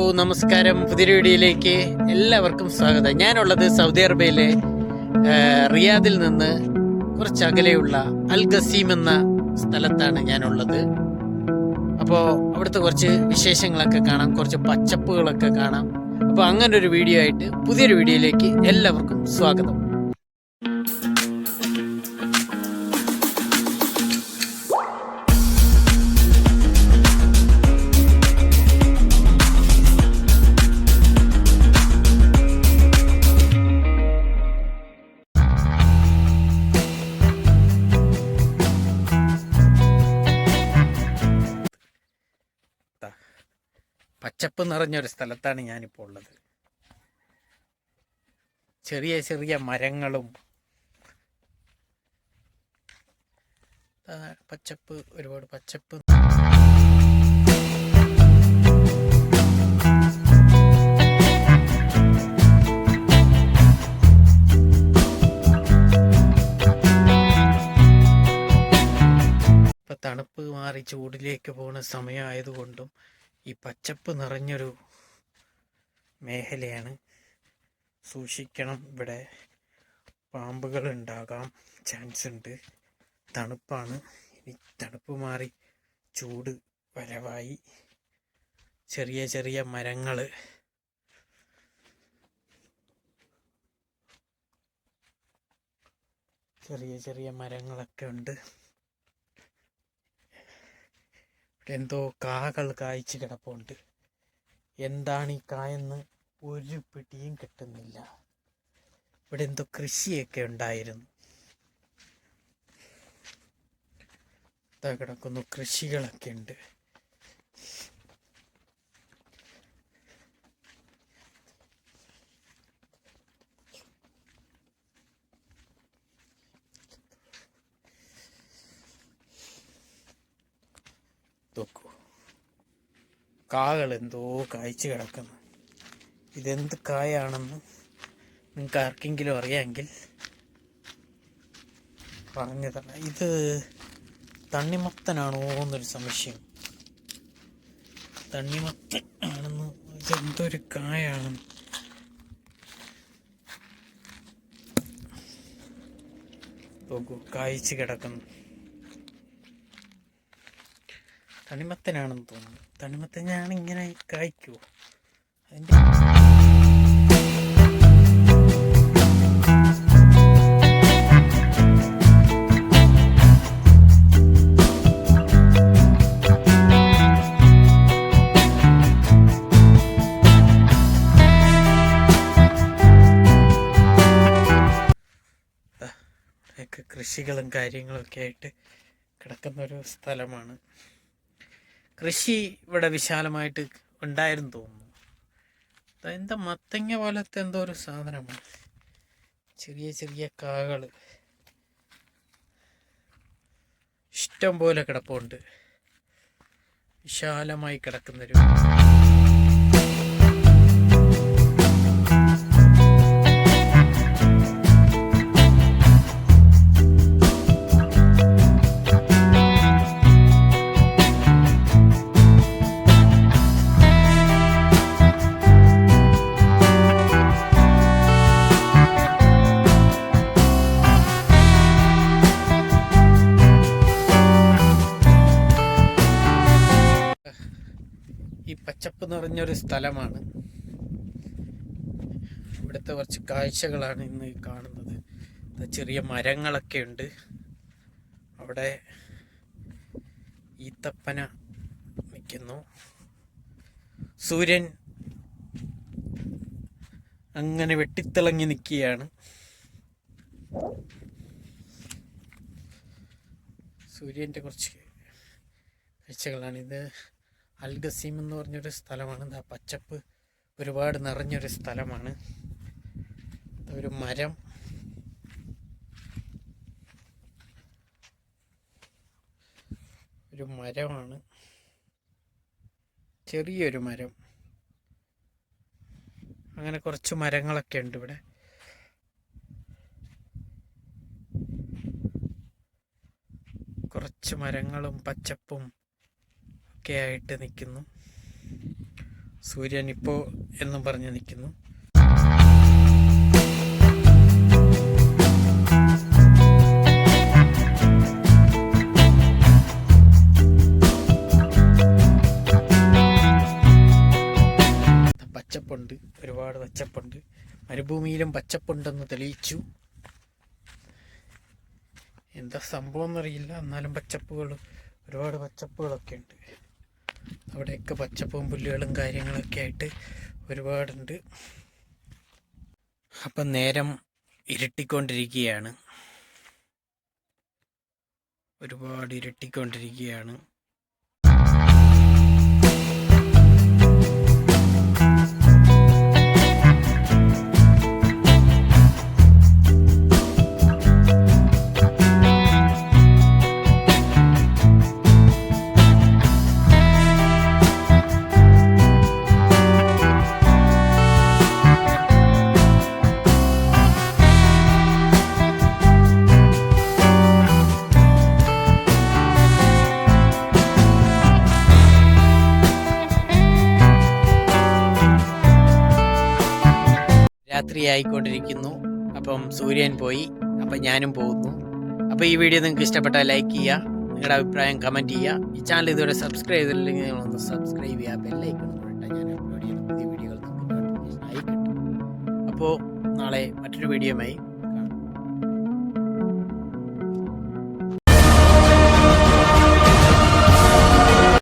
ഓ നമസ്കാരം. പുതിയ വീഡിയോയിലേക്ക് എല്ലാവർക്കും സ്വാഗതം. ഞാനുള്ളത് സൗദി അറേബ്യയിലെ റിയാദിൽ നിന്ന് കുറച്ച് അകലെയുള്ള അൽ ഗസീം എന്ന സ്ഥലത്താണ് ഞാനുള്ളത്. അപ്പോൾ അവിടുത്തെ കുറച്ച് വിശേഷങ്ങളൊക്കെ കാണാം. കുറച്ച് പച്ചപ്പുകളൊക്കെ കാണാം. അപ്പോൾ അങ്ങനൊരു വീഡിയോ ആയിട്ട് പുതിയൊരു വീഡിയോയിലേക്ക് എല്ലാവർക്കും സ്വാഗതം. പച്ചപ്പ് നിറഞ്ഞൊരു സ്ഥലത്താണ് ഞാനിപ്പോൾ ഉള്ളത്. ചെറിയ ചെറിയ മരങ്ങളും. പച്ചപ്പ് ഒരുപാട് പച്ചപ്പ്. ഇപ്പൊ തണുപ്പ് മാറി ചൂടിലേക്ക് പോകുന്ന സമയമായതുകൊണ്ടും ഈ പച്ചപ്പ് നിറഞ്ഞൊരു മേഖലയാണ് സൂക്ഷിക്കണം. ഇവിടെ പാമ്പുകൾ ഉണ്ടാകാം ചാൻസ് ഉണ്ട് തണുപ്പാണ്. ഇനി തണുപ്പ് മാറി ചൂട് വരവായി. ചെറിയ ചെറിയ മരങ്ങൾ ചെറിയ ചെറിയ മരങ്ങളൊക്കെ ഉണ്ട് ഇവിടെ എന്തോ കാകൾ കായ്ച്ച് കിടപ്പുണ്ട്. എന്താണ് ഈ കായെന്ന് ഒരു പിടിയും കിട്ടുന്നില്ല. ഇവിടെ എന്തോ കൃഷിയൊക്കെ ഉണ്ടായിരുന്നു. കിടക്കുന്നു കൃഷികളൊക്കെ ഉണ്ട് നോക്കൂ കാകൾ എന്തോ കായ്ച്ചു കിടക്കുന്നു. ഇതെന്ത് കായാണെന്ന് നിങ്ങൾക്ക് ആർക്കെങ്കിലും അറിയാമെങ്കിൽ പറഞ്ഞു തരാം. ഇത് തണ്ണിമത്തനാണോ എന്നൊരു സംശയം. തണ്ണിമത്തൻ ആണെന്ന് ഇതെന്തൊരു കായാണെന്ന് നോക്കൂ കായ്ച്ചു കിടക്കുന്നു. തണിമത്തനാണെന്ന് തോന്നുന്നു. തണിമത്തൻ ഞാൻ ഇങ്ങനെ കായ്ക്കുമോ അതിന്റെ കൃഷികളും കാര്യങ്ങളൊക്കെ ആയിട്ട് കിടക്കുന്ന ഒരു സ്ഥലമാണ്. കൃഷി ഇവിടെ വിശാലമായിട്ട് ഉണ്ടായിരുന്നു തോന്നുന്നു. എന്താ മത്തങ്ങ പോലത്തെ എന്തോ ഒരു സാധനമാണ്. ചെറിയ ചെറിയ കാകൾ. ഇഷ്ടം പോലെ കിടപ്പുണ്ട്. വിശാലമായി കിടക്കുന്നൊരു പച്ചപ്പ് നിറഞ്ഞൊരു സ്ഥലമാണ്. ഇവിടുത്തെ കുറച്ച് കാഴ്ചകളാണ് ഇന്ന് കാണുന്നത്. ചെറിയ മരങ്ങളൊക്കെ ഉണ്ട്. അവിടെ ഈത്തപ്പന നിൽക്കുന്നു. സൂര്യൻ അങ്ങനെ വെട്ടിത്തിളങ്ങി നിൽക്കുകയാണ്. സൂര്യന്റെ കുറച്ച് കാഴ്ചകളാണിത് അൽ ഗസീം എന്ന് പറഞ്ഞൊരു സ്ഥലമാണ്. ഇതാ പച്ചപ്പ് ഒരുപാട് നിറഞ്ഞൊരു സ്ഥലമാണ്. ഒരു മരം. ഒരു മരമാണ്. ചെറിയൊരു മരം. അങ്ങനെ കുറച്ച് മരങ്ങളൊക്കെ ഉണ്ട് ഇവിടെ. കുറച്ച് മരങ്ങളും പച്ചപ്പും ഒക്കെ ആയിട്ട് നിൽക്കുന്നു. സൂര്യൻ ഇപ്പോൾ എന്നും പറഞ്ഞ് നിൽക്കുന്നു. പച്ചപ്പുണ്ട് ഒരുപാട് പച്ചപ്പുണ്ട്. മരുഭൂമിയിലും പച്ചപ്പുണ്ടെന്ന് തെളിയിച്ചു. എന്താ സംഭവം എന്നറിയില്ല. എന്നാലും പച്ചപ്പുകൾ ഒരുപാട് പച്ചപ്പുകളൊക്കെ ഉണ്ട്. അവിടെയൊക്കെ പച്ചപ്പും പുല്ലുകളും കാര്യങ്ങളൊക്കെ ആയിട്ട് ഒരുപാടുണ്ട്. അപ്പം നേരം ഇരുട്ടിക്കൊണ്ടിരിക്കുകയാണ്. ഒരുപാട് ഇരുട്ടിക്കൊണ്ടിരിക്കുകയാണ്. രാത്രിയായിക്കൊണ്ടിരിക്കുന്നു. അപ്പം സൂര്യൻ പോയി. അപ്പം ഞാനും പോകുന്നു. അപ്പം ഈ വീഡിയോ നിങ്ങൾക്ക് ഇഷ്ടപ്പെട്ടാൽ ലൈക്ക് ചെയ്യുക. നിങ്ങളുടെ അഭിപ്രായം കമന്റ് ചെയ്യുക. ഈ ചാനൽ ഇതുവരെ സബ്സ്ക്രൈബ് ചെയ്തില്ലെങ്കിൽ നിങ്ങളൊന്ന് സബ്സ്ക്രൈബ് ചെയ്യുക. ബെല്ലൈക്കൺ ഇട്ടാൽ ഞാൻ അപ്ലോഡ് ചെയ്യുന്ന പുതിയ വീഡിയോകൾ നിങ്ങൾക്ക് നോട്ടിഫിക്കേഷൻ കിട്ടും. അപ്പോൾ നാളെ മറ്റൊരു വീഡിയോയുമായി